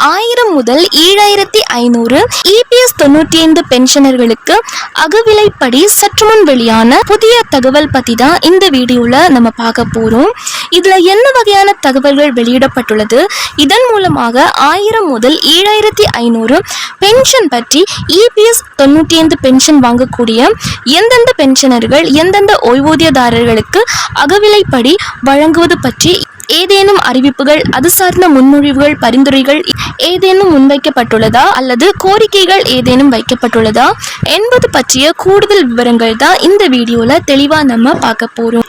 ஆயிரம் முதல் ஏழாயிரத்தி ஐநூறு இபிஎஸ் தொண்ணூற்றி ஐந்து பென்ஷனர்களுக்கு அகவிலைப்படி சற்று முன் வெளியான புதிய தகவல் பற்றி தான் இந்த வீடியோவில் நம்ம பார்க்க போகிறோம் இதில் என்ன வகையான தகவல்கள் வெளியிடப்பட்டுள்ளது? இதன் மூலமாக ஆயிரம் முதல் ஏழாயிரத்தி ஐநூறு பென்ஷன் பற்றி இபிஎஸ் தொண்ணூற்றி ஐந்து பென்ஷன் வாங்கக்கூடிய எந்தெந்த பென்ஷனர்கள் எந்தெந்த ஓய்வூதியதாரர்களுக்கு அகவிலைப்படி வழங்குவது பற்றி ஏதேனும் அறிவிப்புகள் அது சார்ந்த முன்மொழிவுகள் பரிந்துரைகள் ஏதேனும் முன்வைக்கப்பட்டுள்ளதா அல்லது கோரிக்கைகள் ஏதேனும் வைக்கப்பட்டுள்ளதா என்பது பற்றிய கூடுதல் விவரங்கள் தான் இந்த வீடியோவில் தெளிவாக நம்ம பார்க்க போகிறோம்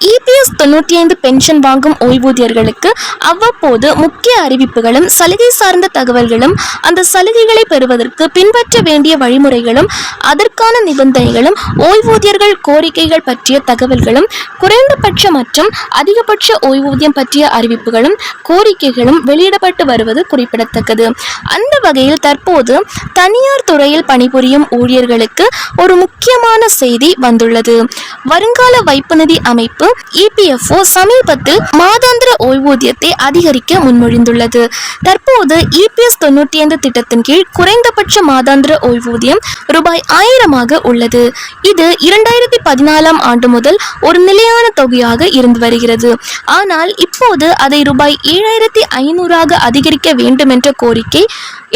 இபிஎஸ் தொண்ணூற்றி ஐந்து பென்ஷன் வாங்கும் ஓய்வூதியர்களுக்கு அவ்வப்போது முக்கிய அறிவிப்புகளும் சலுகை சார்ந்த தகவல்களும் அந்த சலுகைகளை பெறுவதற்கு பின்பற்ற வேண்டிய வழிமுறைகளும் அதற்கான நிபந்தனைகளும் ஓய்வூதியர்கள் கோரிக்கைகள் பற்றிய தகவல்களும் குறைந்தபட்ச மற்றும் அதிகபட்ச ஓய்வூதியம் பற்றிய அறிவிப்புகளும் கோரிக்கைகளும் வெளியிடப்பட்டு வருவது குறிப்பிடத்தக்கது. அந்த வகையில் தற்போது தனியார் துறையில் பணிபுரியும் ஊழியர்களுக்கு ஒரு முக்கியமான செய்தி வந்துள்ளது. வருங்கால வைப்பு நிதி அமைப்பு இபிஎஃப்ஓ சமீபத்தில் மாதாந்திர ஓய்வூதியத்தை அதிகரிக்க முன்மொழிந்துள்ளது. தற்போது இபிஎஸ் தொண்ணூற்றி ஐந்து திட்டத்தின் கீழ் குறைந்தபட்ச மாதாந்திர ஓய்வூதியம் ரூபாய் ஆயிரமாக உள்ளது. இது இரண்டாயிரத்தி பதினாலாம் ஆண்டு முதல் ஒரு நிலையான தொகையாக இருந்து வருகிறது. ஆனால் இப்போது அதை ரூபாய் ஏழாயிரத்தி ஐநூறாக அதிகரிக்க வேண்டும் என்ற கோரிக்கை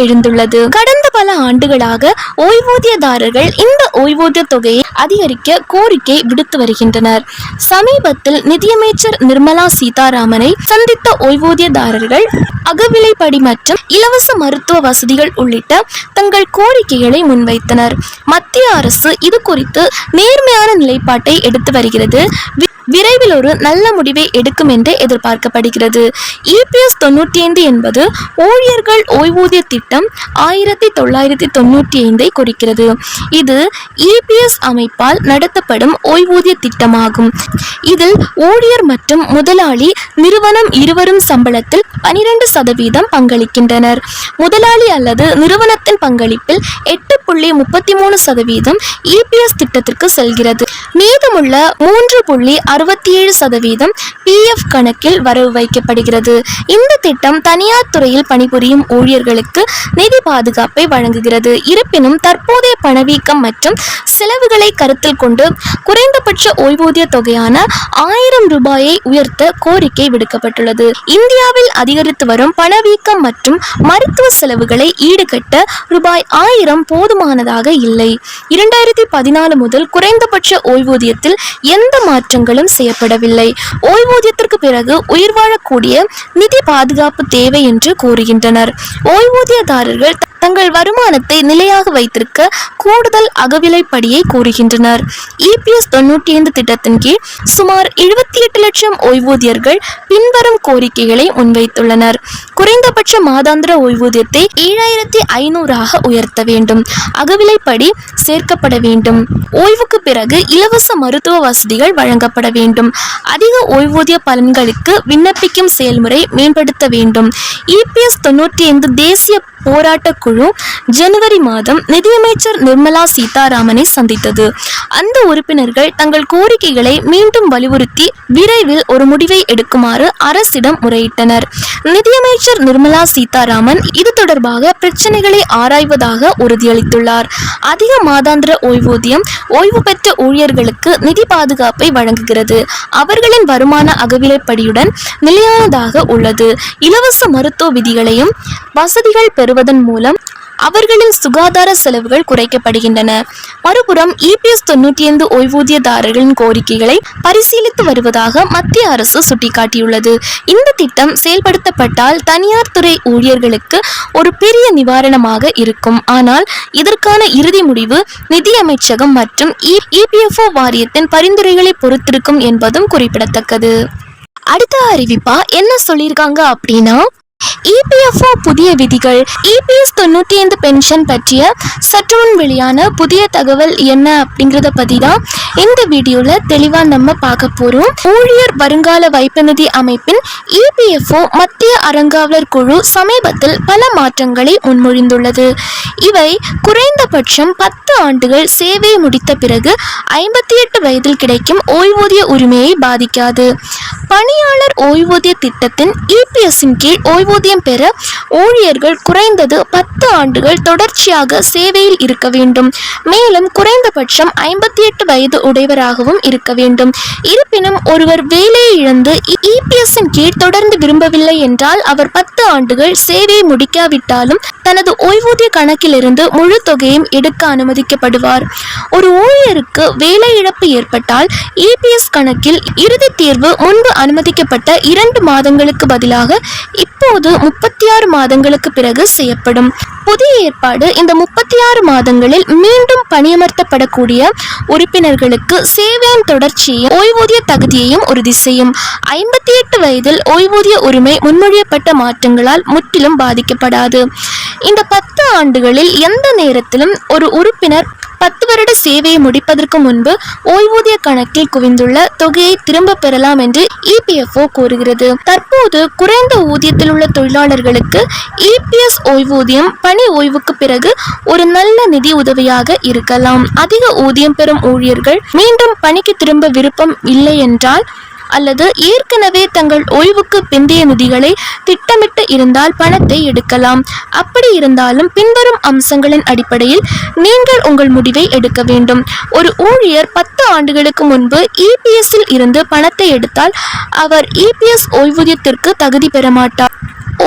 எழுந்துள்ளது. கடந்த பல ஆண்டுகளாக ஓய்வூதியதாரர்கள் இந்த ஓய்வூதிய தொகையை அதிகரிக்க கோரிக்கை விடுத்து வருகின்றனர். சமீபத்தில் நிதியமைச்சர் நிர்மலா சீதாராமனை சந்தித்த ஓய்வூதியதாரர்கள் அகவிலைப்படி மற்றும் இலவச மருத்துவ வசதிகள் உள்ளிட்ட தங்கள் கோரிக்கைகளை முன்வைத்தனர். மத்திய அரசு இது குறித்து நேர்மையான நிலைப்பாட்டை எடுத்து வருகிறது. விரைவில் ஒரு நல்ல முடிவை எடுக்கும் என்று எதிர்பார்க்கப்படுகிறது. இபிஎஸ் தொண்ணூற்றி ஐந்து என்பது ஊழியர்கள் ஓய்வூதிய திட்டம் ஆயிரத்தி தொள்ளாயிரத்தி தொண்ணூற்றி ஐந்தை குறிக்கிறது. இது இபிஎஸ் அமைப்பால் நடத்தப்படும் ஓய்வூதிய திட்டமாகும். இதில் ஊழியர் மற்றும் முதலாளி நிறுவனம் இருவரும் சம்பளத்தில் பனிரெண்டு சதவீதம் பங்களிக்கின்றனர். முதலாளி அல்லது நிறுவனத்தின் பங்களிப்பில் எட்டு புள்ளி முப்பத்தி மூணு சதவீதம் இபிஎஸ் திட்டத்திற்கு செல்கிறது. மீதமுள்ள மூன்று புள்ளி அறுபத்தி ஏழு சதவீதம் பிஎஃப் கணக்கில் வரவு வைக்கப்படுகிறது. இந்த திட்டம் தனியார் துறையில் பணிபுரியும் ஊழியர்களுக்கு நிதி பாதுகாப்பை வழங்குகிறது. இருப்பினும் தற்போதைய பணவீக்கம் மற்றும் செலவுகளை கருத்தில் கொண்டு குறைந்தபட்ச ஓய்வூதிய தொகையான ஆயிரம் ரூபாயை உயர்த்த கோரிக்கை விடுக்கப்பட்டுள்ளது. இந்தியாவில் அதிகரித்து வரும் பணவீக்கம் மற்றும் மருத்துவ செலவுகளை ஈடுகட்ட ரூபாய் ஆயிரம் போதுமானதாக இல்லை. இரண்டாயிரத்தி பதினாலு முதல் குறைந்தபட்ச ஓய்வூதியத்தில் எந்த மாற்றங்களும் செய்யப்படவில்லை. ஓய்வூதியத்திற்கு பிறகு உயிர் வாழக்கூடிய நிதி பாதுகாப்பு தேவை என்று கூறுகின்றனர். ஓய்வூதியதாரர்கள் தங்கள் வருமானத்தை நிலையாக வைத்திருக்க கூடுதல் அகவிலைப்படியை கூறுகின்றனர். இபிஎஸ் தொண்ணூற்றி ஐந்து திட்டத்தின் கீழ் சுமார் எழுபத்தி எட்டு லட்சம் ஓய்வூதியர்கள் பின்வரும் கோரிக்கைகளை முன்வைத்துள்ளனர். குறைந்தபட்ச மாதாந்திர ஓய்வூதியத்தை ஏழாயிரத்தி ஐநூறாக உயர்த்த வேண்டும். அகவிலைப்படி சேர்க்கப்பட வேண்டும். ஓய்வுக்கு பிறகு இலவச மருத்துவ வசதிகள் வழங்கப்பட வேண்டும். அதிக ஓய்வூதிய பலன்களுக்கு விண்ணப்பிக்கும் செயல்முறை மேம்படுத்த வேண்டும். இபிஎஸ் தொண்ணூற்றி ஐந்து தேசிய போராட்டக் குழு ஜனவரி மாதம் நிதியமைச்சர் நிர்மலா சீதாராமனை சந்தித்தது. அந்த உறுப்பினர்கள் தங்கள் கோரிக்கைகளை மீண்டும் வலியுறுத்தி விரைவில் ஒரு முடிவை எடுக்குமாறு அரசிடம் முறையிட்டனர். நிதியமைச்சர் நிர்மலா சீதாராமன் இது தொடர்பாக பிரச்சனைகளை ஆராய்வதாக உறுதியளித்துள்ளார். அதிக மாதாந்திர ஓய்வூதியம் ஓய்வு பெற்ற ஊழியர்களுக்கு நிதி பாதுகாப்பை வழங்குகிறது. அவர்களின் வருமான அகவிலைப்படியுடன் நிலையானதாக உள்ளது. இலவச மருத்துவ விதிகளையும் வசதிகள் பெறுவதன் மூலம் அவர்களின் சுகாதார செலவுகள் குறைக்கப்படுகின்றன. மறுபுறம் இபிஎஸ் தொண்ணூற்றி ஐந்து ஓய்வூதியதாரர்களின் கோரிக்கைகளை பரிசீலித்து வருவதாக மத்திய அரசு சுட்டிக்காட்டியுள்ளது. இந்த திட்டம் செயல்படுத்தப்பட்டால் தனியார் துறை ஊழியர்களுக்கு ஒரு பெரிய நிவாரணமாக இருக்கும். ஆனால் இதற்கான இறுதி முடிவு நிதி அமைச்சகம் மற்றும் இபிஎஃப்ஓ வாரியத்தின் பரிந்துரைகளை பொறுத்திருக்கும் என்பதும் குறிப்பிடத்தக்கது. அடுத்த அறிவிப்பா என்ன சொல்லியிருக்காங்க அப்படின்னா இபிஎஃப்ஓ புதிய விதிகள் இபிஎஸ் தொண்ணூற்றி ஐந்து பென்ஷன் பற்றிய சற்று முன் வெளியான புதிய தகவல் என்ன அப்படிங்கிறத பற்றி தான் இந்த வீடியோவில் தெளிவாக நம்ம பார்க்க போகிறோம் ஊழியர் வருங்கால வைப்பு நிதி அமைப்பின் இபிஎஃப்ஓ மத்திய அறங்காவலர் குழு சமீபத்தில் பல மாற்றங்களை முன்மொழிந்துள்ளது. இவை குறைந்தபட்சம் பத்து ஆண்டுகள் சேவை முடித்த பிறகு ஐம்பத்தி எட்டு வயதில் கிடைக்கும் ஓய்வூதிய உரிமையை பாதிக்காது. பணியாளர் ஓய்வூதிய திட்டத்தின் இபிஎஸ்ஸின் கீழ் ஓய்வூதியம் பெற ஊழியர்கள் குறைந்தது பத்து ஆண்டுகள் தொடர்ச்சியாக சேவையில் இருக்க வேண்டும். மேலும் குறைந்தபட்சம் ஐம்பத்தி எட்டு வயது உடையவராகவும் இருக்க வேண்டும். இருப்பினும் ஒருவர் வேலையை இழந்து இபிஎஸ்ஸின் கீழ் தொடர்ந்து விரும்பவில்லை என்றால் அவர் பத்து ஆண்டுகள் சேவையை முடிக்காவிட்டாலும் தனது ஓய்வூதிய கணக்கிலிருந்து முழு தொகையும் எடுக்க அனுமதிக்கப்படுவார். ஒரு ஊழியருக்கு வேலை இழப்பு ஏற்பட்டால் இபிஎஸ் கணக்கில் இறுதி தீர்வு முன்பு அனுமதிக்கப்பட்ட இரண்டு மாதங்களுக்கு பதிலாக இப்போது முப்பத்தி ஆறு மாதங்களுக்கு பிறகு செய்யப்படும். புதிய ஏற்பாடு இந்த முப்பத்தி ஆறு மாதங்களில் மீண்டும் பணியமர்த்தப்படக்கூடிய உறுப்பினர்களுக்கு சேவையின் தொடர்ச்சியையும் ஓய்வூதிய தகுதியையும் உறுதி செய்யும். ஐம்பத்தி எட்டு வயதில் ஓய்வூதிய உரிமை முன்மொழியப்பட்ட மாற்றங்களால் முற்றிலும் பாதிக்கப்படாது. இந்த பத்து ஆண்டுகளில் எந்த நேரத்திலும் ஒரு உறுப்பினர் பத்து வருட சேவையை முடிப்பதற்கு முன்பு ஓய்வூதிய கணக்கில் குவிந்துள்ள தொகையை திரும்ப பெறலாம் என்று இபிஎஃப்ஓ கூறுகிறது. தற்போது குறைந்த ஊதியத்தில் உள்ள தொழிலாளர்களுக்கு இபிஎஸ் ஓய்வூதியம் பணி ஓய்வுக்கு பிறகு ஒரு நல்ல நிதி உதவியாக இருக்கலாம். அதிக ஊதியம் பெறும் ஊழியர்கள் மீண்டும் பணிக்கு திரும்ப விருப்பம் இல்லை என்றால் அல்லது ஏற்கனவே தங்கள் ஓய்வுக்கு பிந்தைய நிதிகளை திட்டமிட்டு இருந்தால் பணத்தை எடுக்கலாம். அப்படி இருந்தாலும் பின்வரும் அம்சங்களின் அடிப்படையில் நீங்கள் உங்கள் முடிவை எடுக்க வேண்டும். ஒரு ஊழியர் பத்து ஆண்டுகளுக்கு முன்பு இபிஎஸ்ஸில் இருந்து பணத்தை எடுத்தால் அவர் இபிஎஸ் ஓய்வூதியத்திற்கு தகுதி பெற மாட்டார்.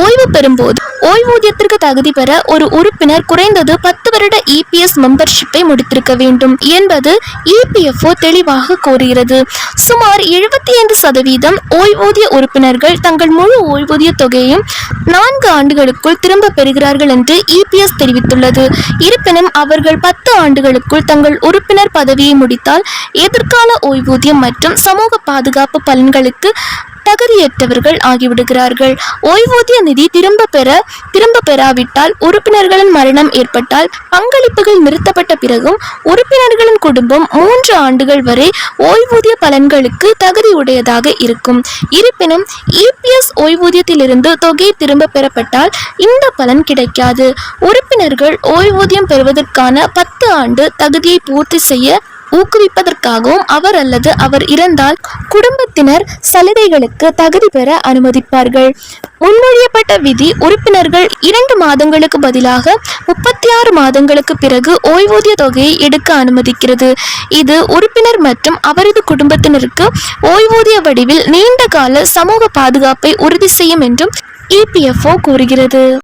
ஓய்வு பெறும்போது ஓய்வூதியத்திற்கு தகுதி பெற ஒரு உறுப்பினர் குறைந்தது பத்து வருட இபிஎஸ் மெம்பர்ஷிப்பை முடித்திருக்க வேண்டும் என்பது இபிஎஃப்ஓ தெளிவாக கூறுகிறது. சுமார் எழுபத்தி ஐந்து சதவீதம் ஓய்வூதிய உறுப்பினர்கள் தங்கள் முழு ஓய்வூதிய தொகையையும் நான்கு ஆண்டுகளுக்குள் திரும்ப பெறுகிறார்கள் என்று இபிஎஸ் தெரிவித்துள்ளது. இருப்பினும் அவர்கள் பத்து ஆண்டுகளுக்குள் தங்கள் உறுப்பினர் பதவியை முடித்தால் எதிர்கால ஓய்வூதியம் மற்றும் சமூக பாதுகாப்பு பலன்களுக்கு தகுதியற்றவர்கள் ஆகிவிடுகிறார்கள். ஓய்வூதிய நிதி திரும்ப பெற திரும்ப பெறாவிட்டால் உறுப்பினர்களின் மரணம் ஏற்பட்டால் பங்களிப்புகள் நிறுத்தப்பட்ட பிறகும் உறுப்பினர்களின் குடும்பம் மூன்று ஆண்டுகள் வரை ஓய்வூதிய பலன்களுக்கு தகுதியுடையதாக இருக்கும். இருப்பினும் இபிஎஸ் ஓய்வூதியத்திலிருந்து தொகை திரும்ப பெறப்பட்டால் இந்த பலன் கிடைக்காது. உறுப்பினர்கள் ஓய்வூதியம் பெறுவதற்கான பத்து ஆண்டு தகுதியை பூர்த்தி செய்ய ஊக்குவிப்பதற்காகவும் அவர் அல்லது அவர் இறந்தால் குடும்பத்தினர் சலுகைகளுக்கு தகுதி பெற அனுமதிப்பார்கள். முன்மொழியப்பட்ட விதி உறுப்பினர்கள் இரண்டு மாதங்களுக்கு பதிலாக முப்பத்தி ஆறு மாதங்களுக்கு பிறகு ஓய்வூதிய தொகையை எடுக்க அனுமதிக்கிறது. இது உறுப்பினர் மற்றும் அவரது குடும்பத்தினருக்கு ஓய்வூதிய வடிவில் நீண்ட கால சமூக பாதுகாப்பை உறுதி செய்யும் என்றும் இபிஎஃப்ஓ கூறுகிறது.